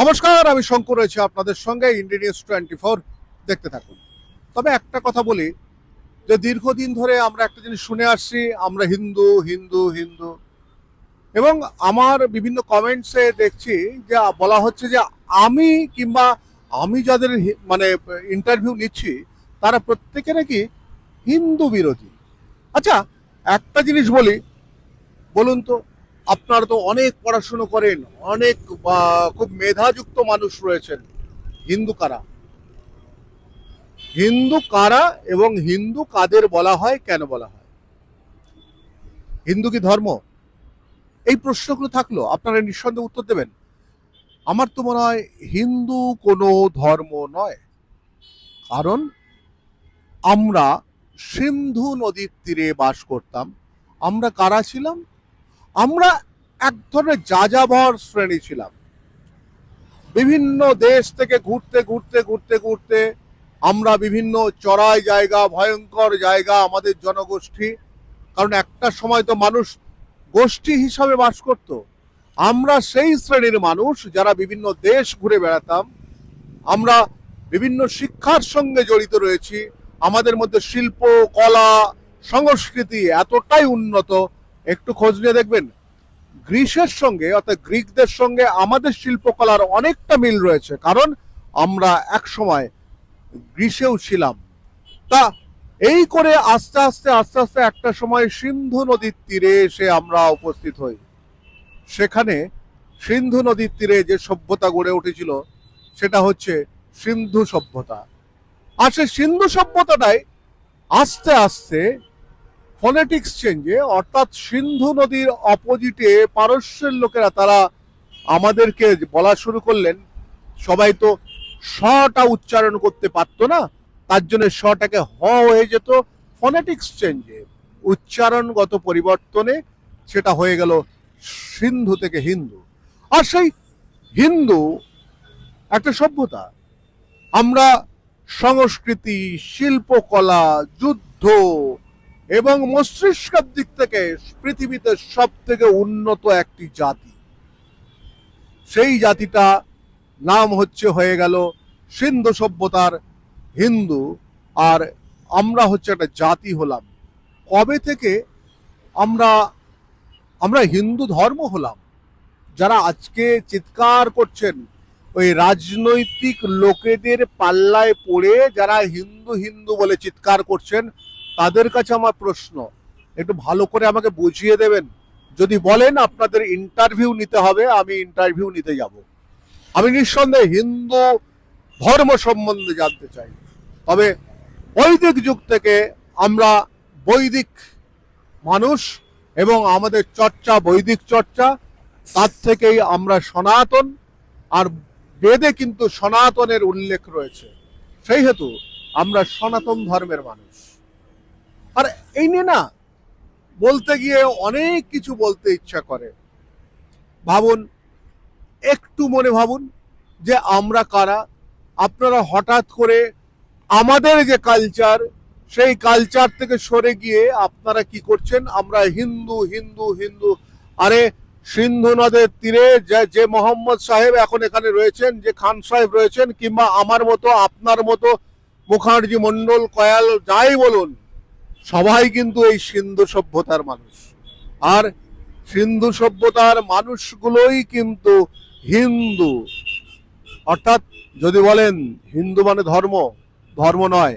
নমস্কার, আমি শঙ্কর রয়েছে আপনাদের সঙ্গে ইন্ডিয়া নিউজ টোয়েন্টি ফোর দেখতে থাকুন। তবে একটা কথা বলি, যে দীর্ঘদিন ধরে আমরা একটা জিনিস শুনে আসছি, আমরা হিন্দু হিন্দু হিন্দু, এবং আমার বিভিন্ন কমেন্টসে দেখছি যে, বলা হচ্ছে যে, আমি কিংবা আমি যাদের মানে ইন্টারভিউ নিচ্ছি, তারা প্রত্যেকে নাকি হিন্দু বিরোধী। আচ্ছা একটা জিনিস বলি, বলুন তো। আপনারা তো অনেক পড়াশুনো করেন, অনেক খুব মেধাযুক্ত মানুষ রয়েছেন। হিন্দু কারা? হিন্দু কারা এবং হিন্দু কাদের বলা হয়, কেন বলা হয়? হিন্দু কি ধর্ম? এই প্রশ্নগুলো থাকল, আপনারা নিঃসন্দেহে উত্তর দেবেন। আমার তো মনে হয় হিন্দু কোনো ধর্ম নয়, কারণ আমরা সিন্ধু নদীর তীরে বাস করতাম। আমরা কারা ছিলাম? আমরা এক ধরনের যাযাবর শ্রেণি ছিলাম। বিভিন্ন দেশ থেকে ঘুরতে ঘুরতে ঘুরতে ঘুরতে আমরা বিভিন্ন চড়াই জায়গা, ভয়ঙ্কর জায়গা আমাদের জনগোষ্ঠী, কারণ একটা সময় তো মানুষ গোষ্ঠী হিসাবে বাস করত। আমরা সেই শ্রেণির মানুষ যারা বিভিন্ন দেশ ঘুরে বেড়াতাম। আমরা বিভিন্ন শিক্ষার সঙ্গে জড়িত রয়েছি। আমাদের মধ্যে শিল্প, কলা, সংস্কৃতি এতটাই উন্নত, একটু খোঁজ নিয়ে দেখবেন গ্রিসের সঙ্গে, অর্থাৎ গ্রিকদের সঙ্গে আমাদের শিল্পকলার অনেকটা মিল রয়েছে। কারণ আমরা এক সময় গ্রিসেও ছিলাম। তা এই করে আস্তে আস্তে আস্তে আস্তে একটা সময় সিন্ধু নদীর তীরে এসে আমরা উপস্থিত হই। সেখানে সিন্ধু নদীর তীরে যে সভ্যতা গড়ে উঠেছিল, সেটা হচ্ছে সিন্ধু সভ্যতা। আর সেই সিন্ধু সভ্যতাটাই আস্তে আস্তে ফনেটিক্স চেঞ্জে, অর্থাৎ সিন্ধু নদীর অপোজিটে পারস্যের লোকেরা তারা আমাদেরকে বলা শুরু করলেন, সবাই তো শটা উচ্চারণ করতে পারতো না, তার জন্য শটাকে হ হয়ে যেত ফনেটিক্স চেঞ্জে। উচ্চারণগত পরিবর্তনে সেটা হয়ে গেল সিন্ধু থেকে হিন্দু। আর সেই হিন্দু একটা সভ্যতা। আমরা সংস্কৃতি, শিল্পকলা, যুদ্ধ এবং মস্তিষ্কের দিক থেকে পৃথিবীতে সব থেকে উন্নত একটি জাতি। সেই জাতিটা নাম হচ্ছে, হয়ে গেল সিন্ধু সভ্যতার হিন্দু। আর আমরা হচ্ছে একটা জাতি হলাম। কবে থেকে আমরা আমরা হিন্দু ধর্ম হলাম? যারা আজকে চিৎকার করছেন, ওই রাজনৈতিক লোকেদের পাল্লায় পড়ে যারা হিন্দু হিন্দু বলে চিৎকার করছেন তাদের কাছে আমার প্রশ্ন, একটু ভালো করে আমাকে বুঝিয়ে দেবেন। যদি বলেন আপনাদের ইন্টারভিউ নিতে হবে, আমি ইন্টারভিউ নিতে যাব। আমি নিঃসন্দেহে হিন্দু ধর্ম সম্বন্ধে জানতে চাই। তবে বৈদিক যুগ থেকে আমরা বৈদিক মানুষ এবং আমাদের চর্চা, বৈদিক চর্চা, তার থেকেই আমরা সনাতন আর বেদে কিন্তু সনাতনের উল্লেখ রয়েছে। সেই হেতু আমরা সনাতন ধর্মের মানুষ। আর, এই নিয়ে না বলতে গিয়ে অনেক কিছু বলতে ইচ্ছা করে। ভাবুন, একটু মনে ভাবুন যে আমরা কারা? আপনারা হঠাৎ করে আমাদের যে কালচার সেই কালচার থেকে সরে গিয়ে আপনারা কি করছেন? আমরা হিন্দু হিন্দু হিন্দু। আরে, সিন্ধু নদের তীরে যে মোহাম্মদ সাহেব এখন এখানে রয়েছেন, যে খান সাহেব রয়েছেন, কিংবা আমার মতো, আপনার মতো মুখার্জি মন্ডল কয়াল, যাই বলুন সবাই কিন্তু এই সিন্ধু সভ্যতার মানুষ। আর সিন্ধু সভ্যতার মানুষগুলোই কিন্তু হিন্দু। অর্থাৎ যদি বলেন, হিন্দু মানে ধর্ম ধর্ম নয়,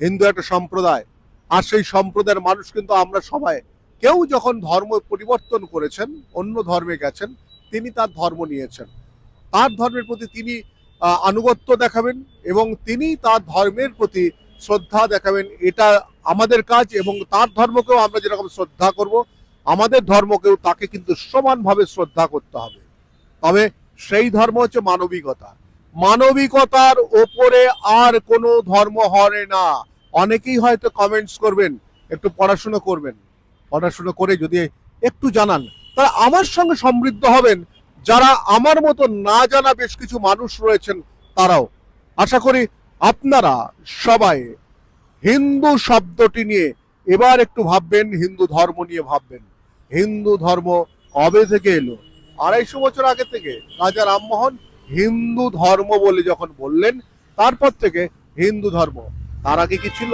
হিন্দু একটা সম্প্রদায়। আর সেই সম্প্রদায়ের মানুষ কিন্তু আমরা সবাই। কেউ যখন ধর্ম পরিবর্তন করেছেন, অন্য ধর্মে গেছেন, তিনি তার ধর্ম নিয়েছেন। তার ধর্মের প্রতি তিনি আনুগত্য দেখাবেন এবং তিনি তার ধর্মের প্রতি শ্রদ্ধা দেখাবেন, এটা আমাদের কাজ এবং তার ধর্মকেও আমরা যেরকম শ্রদ্ধা করব, আমাদের ধর্মকেও তাকে কিন্তু সমানভাবে শ্রদ্ধা করতে হবে। তবে সেই ধর্ম হচ্ছে মানবিকতা। মানবিকতার ওপরে আর কোনো ধর্ম হয় না। অনেকেই হয়তো কমেন্টস করবেন, একটু পড়াশুনো করবেন। পড়াশুনো করে যদি একটু জানান তারা আমার সঙ্গে সমৃদ্ধ হবেন। যারা আমার মতো না জানা বেশ কিছু মানুষ রয়েছেন, তারাও। আশা করি আপনারা সবাই হিন্দু শব্দটি নিয়ে এবার একটু ভাববেন, হিন্দু ধর্ম নিয়ে ভাববেন। হিন্দু ধর্ম কবে থেকে এলো? আড়াইশো বছর আগে থেকে রাজা রামমোহন হিন্দু ধর্ম বলে যখন বললেন, তারপর থেকে হিন্দু ধর্ম তার আগে কি ছিল?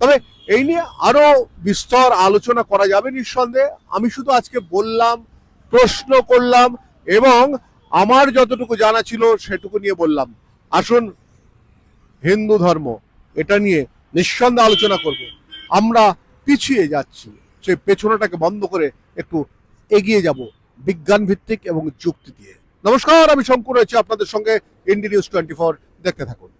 তবে এই নিয়ে আরও বিস্তর আলোচনা করা যাবে নিঃসন্দেহে। আমি শুধু আজকে বললাম, প্রশ্ন করলাম এবং আমার যতটুকু জানা ছিল সেটুকু নিয়ে বললাম। আসুন হিন্দু ধর্ম, এটা নিয়ে নিঃসন্দেহে আলোচনা করব। আমরা পিছিয়ে যাচ্ছি। সেই পেছনেটাকে বন্ধ করে একটু এগিয়ে যাব বিজ্ঞান ভিত্তিক এবং যুক্তি দিয়ে। নমস্কার, আমি শঙ্কর রয়েছি আপনাদের সঙ্গে ইন্ডি নিউজ টোয়েন্টি দেখতে থাকুন।